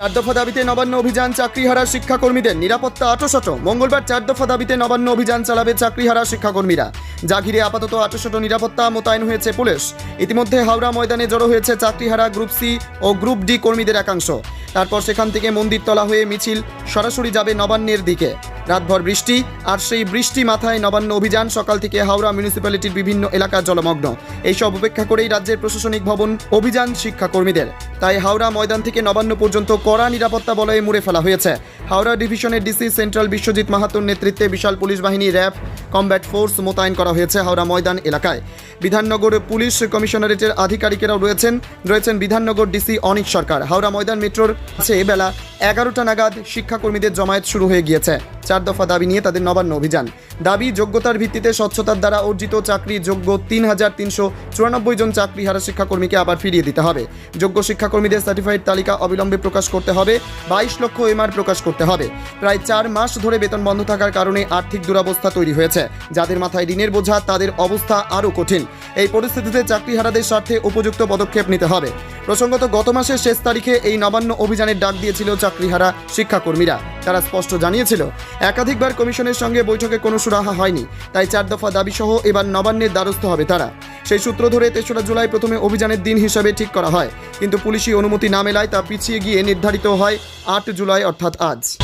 চার দফা দাবিতে নবান্ন অভিযান চাকরিহারা শিক্ষাকর্মীদের নিরাপত্তা আটোশত। মঙ্গলবার চার দফা দাবিতে নবান্ন অভিযান চালাবে চাকরিহারা শিক্ষাকর্মীরা। যা ঘিরে আপাতত আটোশত নিরাপত্তা মোতায়েন হয়েছে পুলিশ। ইতিমধ্যে হাওড়া ময়দানে জড়ো হয়েছে চাকরিহারা গ্রুপ সি ও গ্রুপ ডি কর্মীদের একাংশ। তারপর সেখান থেকে মন্দিরতলা হয়ে মিছিল সরাসরি যাবে নবান্নের দিকে। রাতভর বৃষ্টি, আর সেই বৃষ্টি মাথায় নবান্ন অভিযান, সকাল থেকে হাওড়া মিউনিসিপ্যালিটির বিভিন্ন এলাকা জলমগ্ন। এইসব উপেক্ষা করেই রাজ্যের প্রশাসনিক ভবন, অভিযান শিক্ষাকর্মীদের। তাই হাওড়া ময়দান থেকে নবান্ন পর্যন্ত কড়া নিরাপত্তা বলয়ে মুড়ে ফেলা হয়েছে। হাওড়া ডিভিশনের ডিসি সেন্ট্রাল বিশ্বজিৎ মাহাতোর নেতৃত্বে বিশাল পুলিশ বাহিনী র্যাব কমব্যাট ফোর্স মোতায়েন করা হয়েছে হাওড়া ময়দান এলাকায়। বিধাননগর পুলিশ কমিশনারেটের আধিকারিকেরাও রয়েছেন রয়েছেন বিধাননগর ডিসি অনিক সরকার। হাওড়া ময়দান মেট্রোর কাছে বেলা এগারোটা নাগাদ শিক্ষাকর্মীদের জমায়েত শুরু হয়ে গিয়েছে। চার দফা দাবি নিয়ে তাদের নবান্ন অভিযান। দাবি, যোগ্যতার ভিত্তিতে স্বচ্ছতার দ্বারা অর্জিত চাকরি যোগ্য তিন হাজার তিনশো চুরানব্বই জন চাকরিহারা শিক্ষাকর্মীকে আবার ফিরিয়ে দিতে হবে। যোগ্য শিক্ষাকর্মীদের সার্টিফাইড তালিকা অবিলম্বে প্রকাশ করতে হবে, বাইশ লক্ষ এমআর প্রকাশ করতে হবে। প্রায় চার মাস ধরে বেতন বন্ধ থাকার কারণে আর্থিক দুরবস্থা তৈরি হয়েছে। যাদের মাথায় ঋণের বোঝা, তাদের অবস্থা আরও কঠিন। এই পরিস্থিতিতে চাকরিহারাদের স্বার্থে উপযুক্ত পদক্ষেপ নিতে হবে। প্রসঙ্গত, গত মাসের শেষ তারিখে এই নবান্ন অভিযানের ডাক দিয়েছিল চাকরিহারা শিক্ষাকর্মীরা। তারা স্পষ্ট জানিয়েছিল, একাধিকবার কমিশনের সঙ্গে বৈঠকে কোনো সুরাহা হয়নি। তাই চার দফা দাবি সহ এবার নবান্নের দ্বারস্থ হবে তারা। সেই সূত্র ধরে তেসরা জুলাই প্রথমে অভিযানের দিন হিসাবে ঠিক করা হয়। কিন্তু পুলিশি অনুমতি না মেলায় তা পিছিয়ে গিয়ে নির্ধারিত হয় আট জুলাই, অর্থাৎ আজ।